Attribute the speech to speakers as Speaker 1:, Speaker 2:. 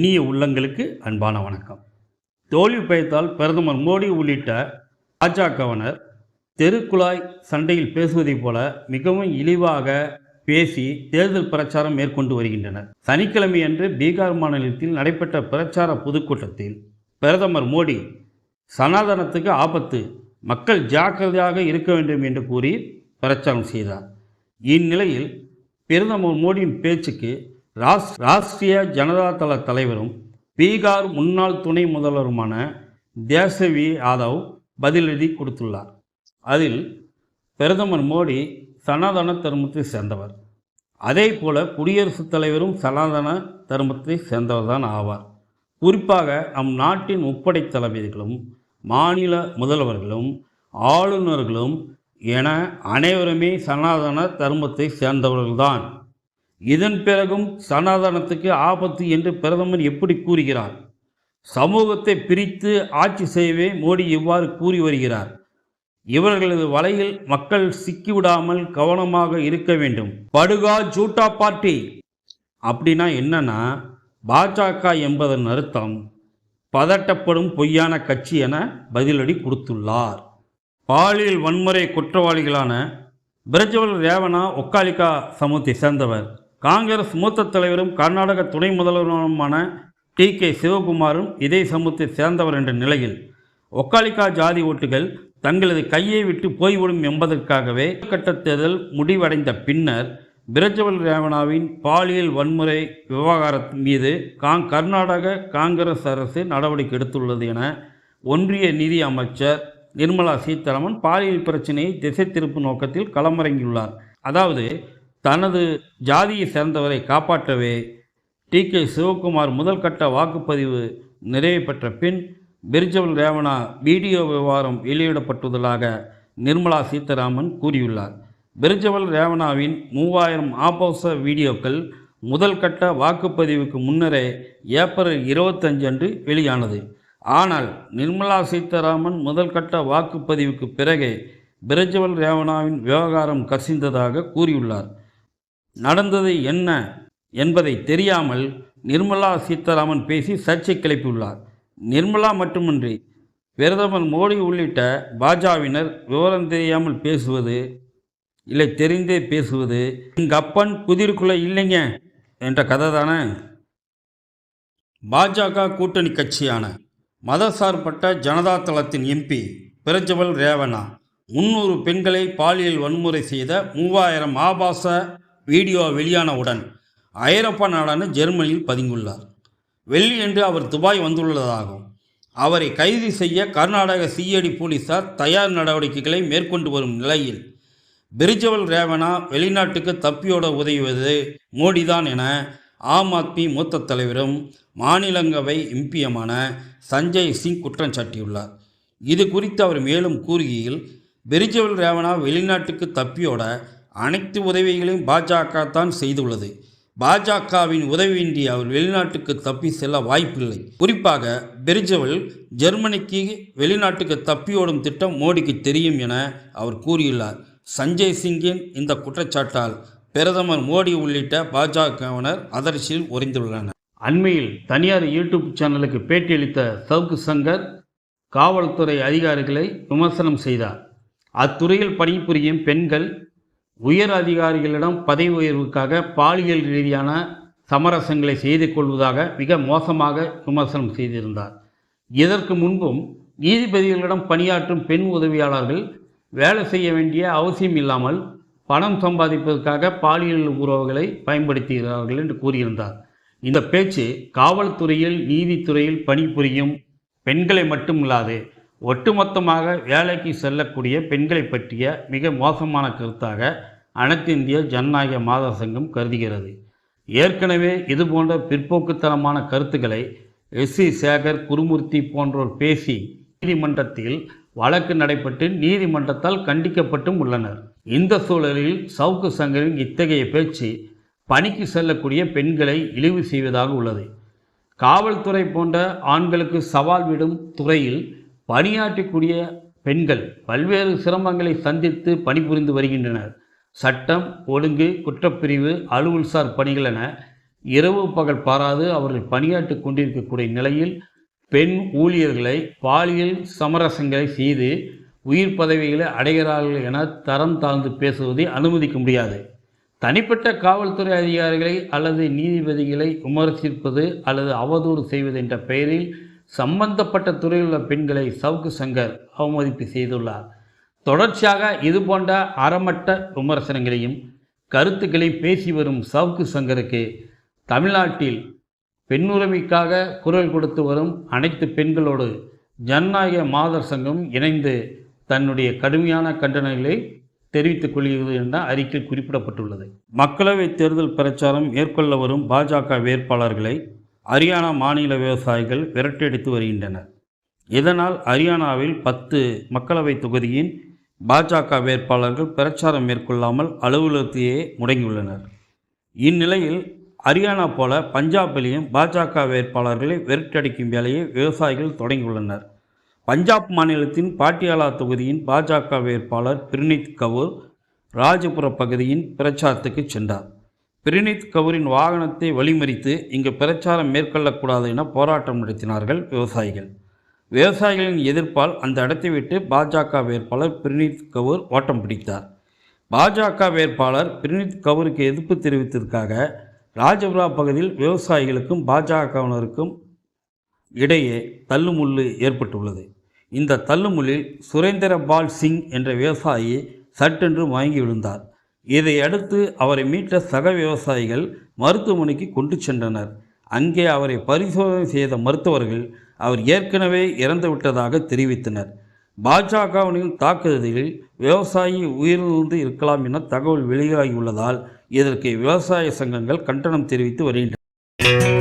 Speaker 1: இனிய உள்ளங்களுக்கு அன்பான வணக்கம். தோல்வி பயத்தால் பிரதமர் மோடி உள்ளிட்ட பாஜகவினர் தெருக்குழாய் சண்டையில் பேசுவதைப் போல மிகவும் இழிவாக பேசி தேர்தல் பிரச்சாரம் மேற்கொண்டு வருகின்றனர். சனிக்கிழமையன்று பீகார் மாநிலத்தில் நடைபெற்ற பிரச்சார பொதுக்கூட்டத்தில் பிரதமர் மோடி சனாதனத்துக்கு ஆபத்து மக்கள் ஜாக்கிரதையாக இருக்க வேண்டும் என்று கூறி பிரச்சாரம் செய்தார். இந்நிலையில் பிரதமர் மோடியின் பேச்சுக்கு ராஷ் ராஷ்டிரிய ஜனதா தள தலைவரும் பீகார் முன்னாள் துணை முதல்வருமான தேசவி யாதவ் பதிலடி கொடுத்துள்ளார். அதில் பிரதமர் மோடி சனாதன தர்மத்தை சேர்ந்தவர். அதே போல குடியரசுத் தலைவரும் சனாதன தர்மத்தை சேர்ந்தவர்தான் ஆவார். குறிப்பாக நம் நாட்டின் முப்படை தளபதிகளும் மாநில முதல்வர்களும் ஆளுநர்களும் என அனைவருமே சனாதன தர்மத்தை சேர்ந்தவர்கள்தான். இதன் பிறகும் சனாதனத்துக்கு ஆபத்து என்று பிரதமர் எப்படி கூறுகிறார்? சமூகத்தை பிரித்து ஆட்சி செய்யவே மோடி இவ்வாறு கூறி வருகிறார். இவர்களது வலையில் மக்கள் சிக்கிவிடாமல் கவனமாக இருக்க வேண்டும். படுகா ஜூட்டா பார்ட்டி. அப்படின்னா என்னன்னா பாஜக என்பதன் அர்த்தம் பதட்டப்படும் பொய்யான கட்சி என பதிலடி கொடுத்துள்ளார். பாலியல் வன்முறை குற்றவாளிகளான பிரஜவல் ரேவணா ஒக்காலிகா சமூகத்தை சேர்ந்தவர். காங்கிரஸ் மூத்த தலைவரும் கர்நாடக துணை முதல்வருமான டி கே சிவகுமாரும் இதே சமூகத்தை சேர்ந்தவர் என்ற நிலையில் ஒக்காலிக்கா ஜாதி ஓட்டுகள் தங்களது கையை விட்டு போய்விடும் என்பதற்காகவே கட்ட தேர்தல் முடிவடைந்த பின்னர் பிரஜவல் ரேவணாவின் பாலியல் வன்முறை விவகாரத்தின் மீது காங் கர்நாடக காங்கிரஸ் அரசு நடவடிக்கை எடுத்துள்ளது என ஒன்றிய நிதி அமைச்சர் நிர்மலா சீதாராமன் பாலியல் பிரச்சனையை திசை திருப்பு நோக்கத்தில் களமிறங்கியுள்ளார். அதாவது தனது ஜாதியை சேர்ந்தவரை காப்பாற்றவே டி கே சிவகுமார் முதல் கட்ட வாக்குப்பதிவு நிறைவு பெற்ற பின் பிரிஜவல் ரேவணா வீடியோ விவகாரம் வெளியிடப்பட்டுள்ளதாக நிர்மலா சீதாராமன் கூறியுள்ளார். பிரிஜவல் ரேவணாவின் மூவாயிரம் ஆபோச வீடியோக்கள் முதல் கட்ட வாக்குப்பதிவுக்கு முன்னரே ஏப்ரல் இருபத்தஞ்சு அன்று வெளியானது. ஆனால் நிர்மலா சீதாராமன் முதல் கட்ட வாக்குப்பதிவுக்கு பிறகே பிரஜவல் ரேவணாவின் விவகாரம் கசிந்ததாக கூறியுள்ளார். நடந்தது என்ன என்பதை தெரியாமல் நிர்மலா சீதாராமன் பேசி சர்ச்சை கிளப்பியுள்ளார். நிர்மலா மட்டுமின்றி பிரதமர் மோடி உள்ளிட்ட பாஜகவினர் விவரம் தெரியாமல் பேசுவது இல்லை தெரிந்தே பேசுவது எங்கள் அப்பன் குதிருக்குள்ளே இல்லைங்க என்ற கதை தானே பாஜக கூட்டணி கட்சியான மதசார்பட்ட ஜனதா தளத்தின் எம்பி பிரஜவல் ரேவண்ணா முன்னூறு பெண்களை பாலியல் வன்முறை செய்த மூவாயிரம் ஆபாச வீடியோ வெளியானவுடன் ஐரோப்பா நாடான ஜெர்மனியில் பதுங்கியுள்ளார். வெள்ளியன்று அவர் துபாய் வந்துள்ளதாகும். அவரை கைது செய்ய கர்நாடக சிஐடி போலீசார் தயார் நடவடிக்கைகளை மேற்கொண்டு வரும் நிலையில் பிரிஜவல் ரேவனா வெளிநாட்டுக்கு தப்பியோட உதவுவது மோடிதான் என ஆம் ஆத்மி மூத்த தலைவரும் மாநிலங்களவை எம்பியுமான சஞ்சய் சிங் குற்றம் சாட்டியுள்ளார். இது குறித்து அவர் மேலும் கூறுகையில் பிரிஜவல் ரேவனா வெளிநாட்டுக்கு தப்பியோட அனைத்து உதவிகளையும் பாஜக தான் செய்துள்ளது. பாஜகவின் உதவியின்றி அவர் வெளிநாட்டுக்கு தப்பி செல்ல வாய்ப்பில்லை. குறிப்பாக பெரிஜவல் ஜெர்மனிக்கு வெளிநாட்டுக்கு தப்பியோடும் திட்டம் மோடிக்கு தெரியும் என அவர் கூறியுள்ளார். சஞ்சய் சிங்கின் இந்த குற்றச்சாட்டால் பிரதமர் மோடி உள்ளிட்ட பாஜகவினர் அதிர்ச்சியில் உறைந்துள்ளனர். அண்மையில் தனியார் யூடியூப் சேனலுக்கு பேட்டியளித்த சவுக்கு சங்கர் காவல்துறை அதிகாரிகளை விமர்சனம் செய்தார். அத்துறையில் பணிபுரியும் பெண்கள் உயர் அதிகாரிகளிடம் பதவி உயர்வுக்காக பாலியல் ரீதியான சமரசங்களை செய்து கொள்வதாக மிக மோசமாக விமர்சனம் செய்திருந்தார். இதற்கு முன்பும் நீதிபதிகளிடம் பணியாற்றும் பெண் உதவியாளர்கள் வேலை செய்ய வேண்டிய அவசியம் இல்லாமல் பணம் சம்பாதிப்பதற்காக பாலியல் உறவுகளை பயன்படுத்துகிறார்கள் என்று கூறியிருந்தார். இந்த பேச்சு காவல்துறையில் நீதித்துறையில் பணிபுரியும் பெண்களை மட்டுமில்லாது ஒட்டுமொத்தமாக வேலைக்கு செல்லக்கூடிய பெண்களை பற்றிய மிக மோசமான கருத்தாக அனைத்து இந்திய ஜனநாயக மாத சங்கம் கருதுகிறது. ஏற்கனவே இதுபோன்ற பிற்போக்குத்தனமான கருத்துக்களை எஸ் சி சேகர் குருமூர்த்தி போன்றோர் பேசி நீதிமன்றத்தில் வழக்கு நடைபெற்று நீதிமன்றத்தால் கண்டிக்கப்பட்டும் உள்ளனர். இந்த சூழலில் சவுக்கு சங்கரின் இத்தகைய பேச்சு பணிக்கு செல்லக்கூடிய பெண்களை இழிவு செய்வதாக உள்ளது. காவல்துறை போன்ற ஆண்களுக்கு சவால் விடும் துறையில் பணியாற்றக்கூடிய பெண்கள் பல்வேறு சிரமங்களை சந்தித்து பணிபுரிந்து வருகின்றனர். சட்டம் ஒழுங்கு குற்றப்பிரிவு அலுவல்சார் பணிகள் என இரவு பகல் பாராது அவர்கள் பணியாற்றி கொண்டிருக்கக்கூடிய நிலையில் பெண் ஊழியர்களை பாலியல் சமரசங்களை செய்து உயிர் பதவிகளை அடைகிறார்கள் என தரம் தாழ்ந்து பேசுவதை அனுமதிக்க முடியாது. தனிப்பட்ட காவல்துறை அதிகாரிகளை அல்லது நீதிபதிகளை விமர்சிப்பது அல்லது அவதூறு செய்வது என்ற பெயரில் சம்பந்தப்பட்ட துறையில் உள்ள பெண்களை சவுக்கு சங்கர் அவமதிப்பு செய்துள்ளார். தொடர்ச்சியாக இது போன்ற அறமட்ட விமர்சனங்களையும் கருத்துக்களையும் பேசி வரும் சவுக்கு சங்கருக்கு தமிழ்நாட்டில் பெண்ணுரிமைக்காக குரல் கொடுத்து வரும் அனைத்து பெண்களோடு ஜனநாயக மாதர் சங்கம் இணைந்து தன்னுடைய கடுமையான கண்டனங்களை தெரிவித்துக் கொள்கிறது என்ற அறிக்கையில் குறிப்பிடப்பட்டுள்ளது. மக்களவைத் தேர்தல் பிரச்சாரம் மேற்கொள்ள வரும் பாஜக வேட்பாளர்களை ஹரியானா மாநில விவசாயிகள் விரட்டியடித்து வருகின்றனர். இதனால் ஹரியானாவில் பத்து மக்களவைத் தொகுதியின் பாஜக வேட்பாளர்கள் பிரச்சாரம் மேற்கொள்ளாமல் அலுவலகத்தையே முடங்கியுள்ளனர். இந்நிலையில் ஹரியானா போல பஞ்சாபிலேயும் பாஜக வேட்பாளர்களை விரட்டடிக்கும் வேலையை விவசாயிகள் தொடங்கியுள்ளனர். பஞ்சாப் மாநிலத்தின் பாட்டியாலா தொகுதியின் பாஜக வேட்பாளர் பிரினித் கவுர் ராஜபுர பகுதியின் பிரச்சாரத்துக்கு சென்றார். பிரினித் கவுரின் வாகனத்தை வழிமறித்து இங்கு பிரச்சாரம் மேற்கொள்ளக்கூடாது என போராட்டம் நடத்தினார்கள் விவசாயிகள். விவசாயிகளின் எதிர்ப்பால் அந்த இடத்தை விட்டு பாஜக வேட்பாளர் பிரினித் கவுர் ஓட்டம் பிடித்தார். பாஜக வேட்பாளர் பிரினித் கவுருக்கு எதிர்ப்பு தெரிவித்ததற்காக ராஜபுரா பகுதியில் விவசாயிகளுக்கும் பாஜகவினருக்கும் இடையே தள்ளுமுள்ளு ஏற்பட்டுள்ளது. இந்த தள்ளுமுள்ளில் சுரேந்திர பால் சிங் என்ற விவசாயி சட்டென்று மயங்கி விழுந்தார். இதை அடுத்து அவரை மீட்ட சக விவசாயிகள் மருத்துவமனைக்கு கொண்டு சென்றனர். அங்கே அவரை பரிசோதனை செய்த மருத்துவர்கள் அவர் ஏற்கனவே இறந்துவிட்டதாக தெரிவித்தனர். பாஜகவின் தாக்குதலில் விவசாயி உயிரிழந்து இருக்கலாம் என தகவல் வெளியாகியுள்ளதால் இதற்கு விவசாய சங்கங்கள் கண்டனம் தெரிவித்து வருகின்றன.